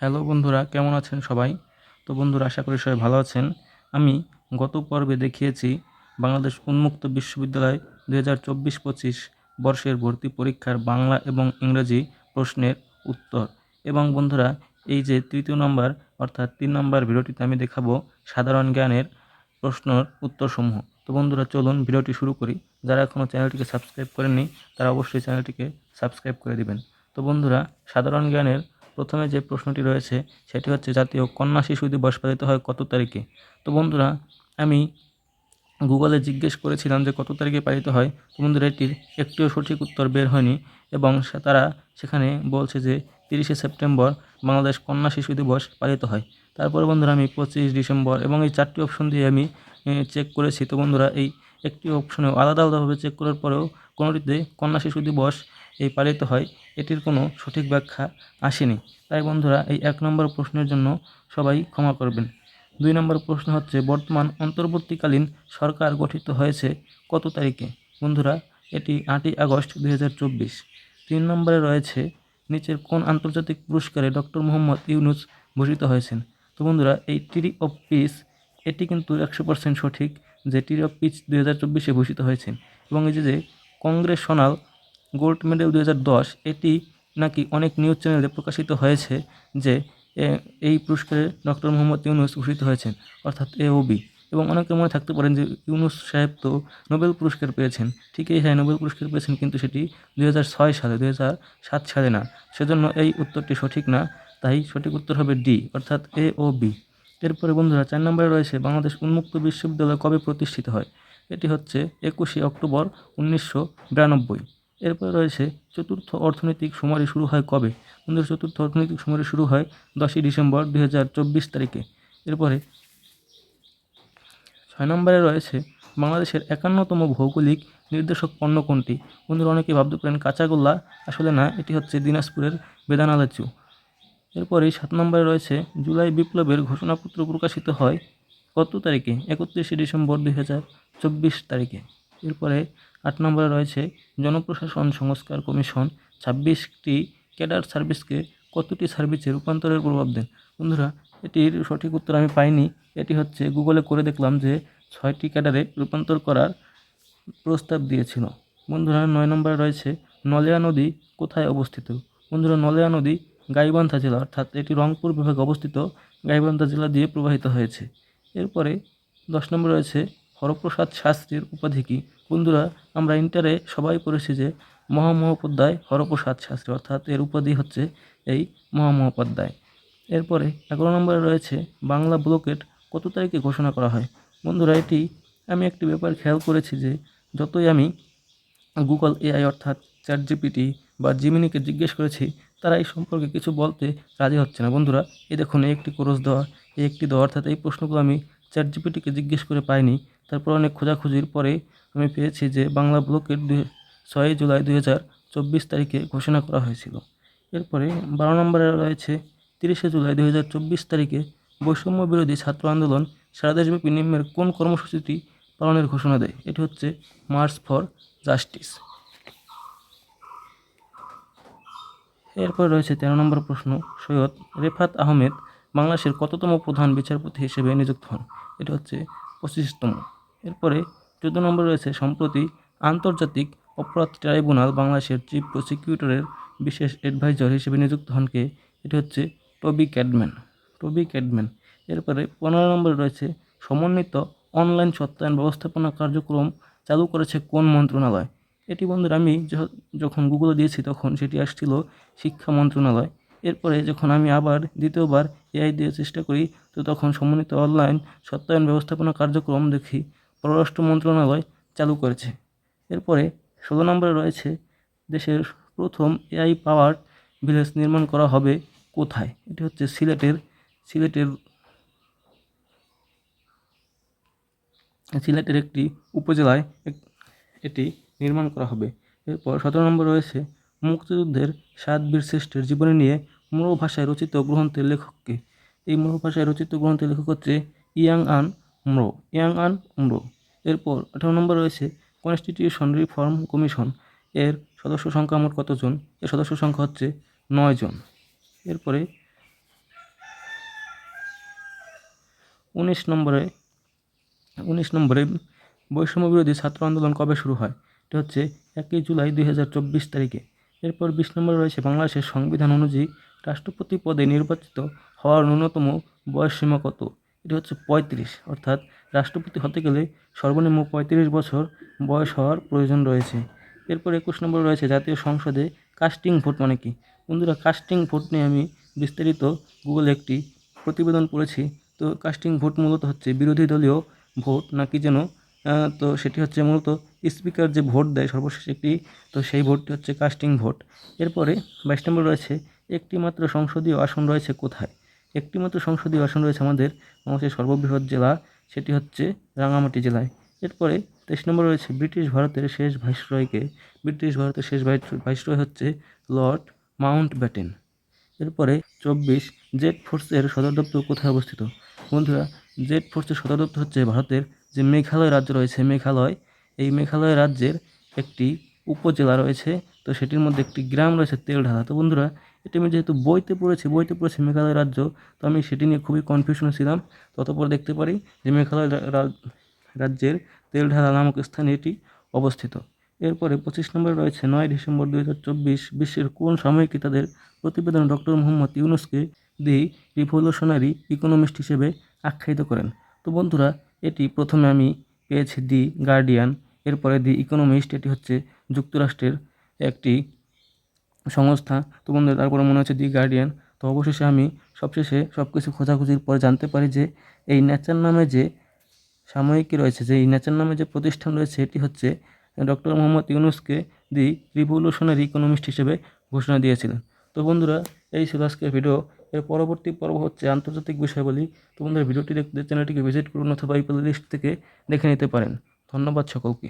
Hello বন্ধুরা, কেমন আছেন সবাই? তো বন্ধুরা, আশা করি সবাই ভালো আছেন। আমি গত পর্বে দেখিয়েছি বাংলাদেশ উন্মুক্ত বিশ্ববিদ্যালয় দু হাজার চব্বিশ পঁচিশ বর্ষের ভর্তি পরীক্ষার বাংলা এবং ইংরেজি প্রশ্নের উত্তর। এবং বন্ধুরা, এই যে তৃতীয় নম্বর, অর্থাৎ তিন নম্বর ভিডিওটিতে আমি দেখাবো সাধারণ জ্ঞানের প্রশ্নর উত্তরসমূহ। তো বন্ধুরা, চলুন ভিডিওটি শুরু করি। যারা এখনও চ্যানেলটিকে সাবস্ক্রাইব করেননি, তারা অবশ্যই চ্যানেলটিকে সাবস্ক্রাইব করে দিবেন। তো বন্ধুরা, সাধারণ জ্ঞানের প্রথমে যে প্রশ্নটি রয়েছে, সেটি হচ্ছে জাতীয় কন্যা শিশু দিবস পালিত হয় কত তারিখে? তো বন্ধুরা, আমি গুগলে জিজ্ঞেস করেছিলাম যে কত তারিখে পালিত হয়। বন্ধুরা, এটির একটিও সঠিক উত্তর বের হয়নি এবং তারা সেখানে বলছে যে তিরিশে সেপ্টেম্বর বাংলাদেশ কন্যা শিশু দিবস পালিত হয়। তারপরে বন্ধুরা, আমি পঁচিশ ডিসেম্বর এবং এই চারটি অপশন দিয়ে আমি চেক করেছি। তো বন্ধুরা, এই একটি অপশনেও আলাদা আলাদাভাবে চেক করার পরেও কোনোটিতে কন্যা শিশু দিবস এই পালিত হয়, এটির কোনো সঠিক ব্যাখ্যা আসেনি। তাই বন্ধুরা, এই এক নম্বর প্রশ্নের জন্য সবাই ক্ষমা করবেন। দুই নম্বর প্রশ্ন হচ্ছে, বর্তমান অন্তর্বর্তীকালীন সরকার গঠিত হয়েছে কত তারিখে? বন্ধুরা, এটি আটই আগস্ট দুই তিন নম্বরে রয়েছে, নিচের কোন আন্তর্জাতিক পুরস্কারে ডক্টর মোহাম্মদ ইউনুস ভূষিত হয়েছেন? তো বন্ধুরা, এই ট্রি অফ পিস এটি কিন্তু একশো পার্সেন্ট সঠিক। যে ট্রি অফ পিস দুই হাজার চব্বিশে ভূষিত হয়েছেন এবং এই যে কংগ্রেসনাল গোল্ড মেডেল দুই হাজার দশ, এটি নাকি অনেক নিউজ চ্যানেলে প্রকাশিত হয়েছে যে এই পুরস্কারে ডক্টর মোহাম্মদ ইউনুস ভূষিত হয়েছেন, অর্থাৎ এ এওবি এবং অনেকের মনে থাকতে পারেন যে, ইউনুস সাহেব তো নোবেল পুরস্কার পেয়েছেন। ঠিকই হ্যাঁ নোবেল পুরস্কার পেয়েছেন কিন্তু সেটি দুই হাজার ছয় সালে, দুই হাজার সাত সালে না। সেজন্য এই উত্তরটি সঠিক না, তাই সঠিক উত্তর হবে ডি, অর্থাৎ এ ও বি। এরপরে বন্ধুরা চার নম্বরে রয়েছে বাংলাদেশ উন্মুক্ত বিশ্ববিদ্যালয় কবে প্রতিষ্ঠিত হয়? এটি হচ্ছে একুশে অক্টোবর উনিশশো বিরানব্বই। এরপরে রয়েছে চতুর্থ অর্থনৈতিক শুমারি শুরু হয় কবে? বন্ধুরা, চতুর্থ অর্থনৈতিক শুমারি শুরু হয় দশই ডিসেম্বর দুই হাজার চব্বিশ তারিখে। এরপরে ছয় নম্বরে রয়েছে বাংলাদেশের একান্নতম ভৌগোলিক নির্দেশক পণ্য কোনটি? বন্ধুরা অনেকে ভাবতে পারেন কাঁচাগোল্লা। আসলে না, এটি হচ্ছে দিনাজপুরের বেদানা লিচু এরপরেই সাত নম্বরে রয়েছে জুলাই বিপ্লবের ঘোষণাপত্র প্রকাশিত হয় কত তারিখে? একত্রিশে ডিসেম্বর দুই হাজার চব্বিশ তারিখে। এরপরে আট নম্বরে রয়েছে জনপ্রশাসন সংস্কার কমিশন ছাব্বিশটি ক্যাডার সার্ভিসকে কতটি সার্ভিসে রূপান্তরের প্রভাব দেন? বন্ধুরা, এটির সঠিক উত্তর আমি পাইনি। এটি হচ্ছে গুগলে করে দেখলাম যে ছয়টি ক্যাডারে রূপান্তর করার প্রস্তাব দিয়েছিল। বন্ধুরা, নয় নম্বরে রয়েছে নলিয়া নদী কোথায় অবস্থিত? বন্ধুরা, নলিয়া নদী গাইবান্ধা জেলা, অর্থাৎ এটি রংপুর বিভাগে অবস্থিত, গাইবান্ধা জেলা দিয়ে প্রবাহিত হয়েছে। এরপরে দশ নম্বরে রয়েছে হরপ্রসাদ শাস্ত্রীর উপাধি কী? বন্ধুরা, আমরা ইন্টারে সবাই পড়েছি যে মহামহোপাধ্যায় হরপ্রসাদ শাস্ত্রী, অর্থাৎ এর উপাধি হচ্ছে এই মহামহোপাধ্যায়। এরপরে এগারো নম্বরে রয়েছে বাংলা ব্লকেট, কত তারিখে ঘোষণা করা হয়? বন্ধুরা, এটি আমি একটি ব্যাপার খেয়াল করেছি যে যতই আমি গুগল এআই অর্থাৎ চ্যাট জিপিটি বা জিমিনিকে জিজ্ঞেস করেছি তারা এই সম্পর্কে কিছু বলতে রাজি হচ্ছে না। বন্ধুরা এই দেখুন এই একটি কোরস দেওয়া এই একটি দেওয়া, অর্থাৎ এই প্রশ্নগুলো আমি চ্যাট জিপিটিকে জিজ্ঞেস করে পাইনি। তারপর অনেক খোঁজাখুঁজির পরে আমি পেয়েছি যে বাংলা ব্লকের দুই ছয়ই জুলাই দুই হাজার চব্বিশ তারিখে ঘোষণা করা হয়েছিল। এরপরে বারো নম্বরে রয়েছে, তিরিশে জুলাই দুই হাজার চব্বিশ তারিখে বৈষম্য বিরোধী ছাত্র আন্দোলন সারা দেশব্যাপী নিম্নের কোন কর্মসূচিটি পালনের ঘোষণা দেয়? এটি হচ্ছে, মার্চ ফর জাস্টিস। এরপর রয়েছে তেরো নম্বর প্রশ্ন, সৈয়দ রেফাত আহমেদ বাংলাদেশের কততম প্রধান বিচারপতি হিসেবে নিযুক্ত হন? এটি হচ্ছে পঁচিশতম। এরপরে চোদ্দ নম্বর রয়েছে, সম্প্রতি আন্তর্জাতিক অপরাধ ট্রাইব্যুনাল বাংলাদেশের চিফ প্রসিকিউটরের বিশেষ অ্যাডভাইজার হিসেবে নিযুক্ত হন কে? এটি হচ্ছে টবি ক্যাডম্যান টবি ক্যাডম্যান। এরপরে পনেরো নম্বরে রয়েছে, সমন্বিত অনলাইন সত্যায়ন ব্যবস্থাপনা কার্যক্রম চালু করেছে কোন মন্ত্রণালয়? এটি বন্ধুরা আমি যখন গুগলে দিয়েছি তখন সেটি আসছিল শিক্ষা মন্ত্রণালয়। এরপরে যখন আমি আবার দ্বিতীয়বার এআই দিয়ে চেষ্টা করি, তো তখন সমন্বিত অনলাইন সত্যায়ন ব্যবস্থাপনা কার্যক্রম দেখি পররাষ্ট্র মন্ত্রণালয় চালু করেছে। এরপরে ষোলো নম্বরে রয়েছে দেশের প্রথম এআই পাওয়ার ভিলেজ নির্মাণ করা হবে কোথায়? এটি হচ্ছে সিলেটের সিলেটের সিলেটের একটি উপজেলায় এটি নির্মাণ করা হবে। এরপর সতেরো নম্বর রয়েছে, মুক্তিযুদ্ধের সাত বীর শ্রেষ্ঠের জীবনী নিয়ে মূল ভাষায় রচিত গ্রন্থের লেখককে। এই মূল ভাষায় রচিত গ্রন্থের লেখক হচ্ছে ইয়াং আন ম্রো ইয়াং আন ম্রো এরপর আঠারো নম্বর রয়েছে, কনস্টিটিউশন রিফর্ম কমিশন। এর সদস্য সংখ্যা মোট কতজন? এর সদস্য সংখ্যা হচ্ছে নয় জন। এরপরে উনিশ নম্বরে উনিশ নম্বরে বৈষম্য বিরোধী ছাত্র আন্দোলন কবে শুরু হয়? এটা হচ্ছে একই জুলাই দুই হাজার চব্বিশ তারিখে। এরপর বিশ নম্বরে রয়েছে বাংলাদেশের সংবিধান অনুযায়ী রাষ্ট্রপতি পদে নির্বাচিত হওয়ার ন্যূনতম বয়সসীমা কত? এটি হচ্ছে পঁয়ত্রিশ, অর্থাৎ রাষ্ট্রপতি হতে গেলে সর্বনিম্ন পঁয়ত্রিশ বছর বয়স হওয়ার প্রয়োজন রয়েছে। এরপর একুশ নম্বরে রয়েছে জাতীয় সংসদে কাস্টিং ভোট মানে কি? বন্ধুরা, কাস্টিং ভোট নিয়ে আমি বিস্তারিত গুগলে একটি প্রতিবেদন পড়েছি। তো কাস্টিং ভোট মূলত হচ্ছে বিরোধী দলীয় ভোট নাকি যেন তো সেটি হচ্ছে মূলত স্পিকার যে ভোট দেয় সর্বশেষ একটি, তো সেই ভোটটি হচ্ছে কাস্টিং ভোট। এরপরে বাইশ নম্বর রয়েছে একটি মাত্র সংসদীয় আসন রয়েছে কোথায়? একটি মাত্র সংসদীয় আসন রয়েছে আমাদের বাংলাদেশের সর্ববৃহৎ জেলা, সেটি হচ্ছে রাঙামাটি জেলায়। এরপরে তেইশ নম্বর রয়েছে, ব্রিটিশ ভারতের শেষ ভাইসরয়কে, ব্রিটিশ ভারতের শেষ ভাইস- ভাইসরয় হচ্ছে লর্ড মাউন্ট ব্যাটেন। এরপরে চব্বিশ জেট ফোর্সের সদর দপ্তর কোথায় অবস্থিত? বন্ধুরা জেট ফোর্সের সদর দপ্তর হচ্ছে ভারতের যে মেঘালয় রাজ্য রয়েছে, মেঘালয়, এই মেঘালয় রাজ্যের একটি উপজেলা রয়েছে, তো সেটির মধ্যে একটি গ্রাম রয়েছে তেলঢালা। তো বন্ধুরা, এটি আমি যেহেতু বইতে পড়েছি বইতে পড়েছি মেঘালয় রাজ্য, তো আমি সেটি নিয়ে খুবই কনফিউশনে ছিলাম। ততপর দেখতে পারি যে মেঘালয় রাজ্যের তেলঢালা নামক স্থানে এটি অবস্থিত। এরপরে পঁচিশ নম্বরে রয়েছে নয় ডিসেম্বর দুই হাজার চব্বিশ, বিশ্বের কোন সাময়িকী তাদের প্রতিবেদন ডক্টর মোহাম্মদ ইউনুসকে দি রিভলিউশনারি ইকোনমিস্ট হিসেবে আখ্যায়িত করেন? তো বন্ধুরা এটি প্রথমে আমি পেয়েছি দি গার্ডিয়ান, এরপরে দি ইকোনমিস্ট, এটি হচ্ছে যুক্তরাষ্ট্রের একটি সংস্থা। তো বন্ধুরা, তারপরে মনে হচ্ছে দি গার্ডিয়ান। তো অবশেষে আমি সবশেষে সব কিছু খোঁজাখুঁজির পরে জানতে পারি যে এই নেচার নামে যে সাময়িকী রয়েছে, যে এই নেচার নামে যে প্রতিষ্ঠান রয়েছে, এটি হচ্ছে ডক্টর মোহাম্মদ ইউনুসকে দি রিভলিউশনারি ইকোনমিস্ট হিসেবে ঘোষণা দিয়েছিলেন। তো বন্ধুরা, এই ছিল আজকের ভিডিও। এর পরবর্তী পর্ব হচ্ছে আন্তর্জাতিক বিষয়াবলী। তো বন্ধুরা ভিডিওটি দেখতে চ্যানেলটিকে ভিজিট করুন অথবা এই প্লে লিস্ট থেকে দেখে নিতে পারেন। ধন্যবাদ সকলকে।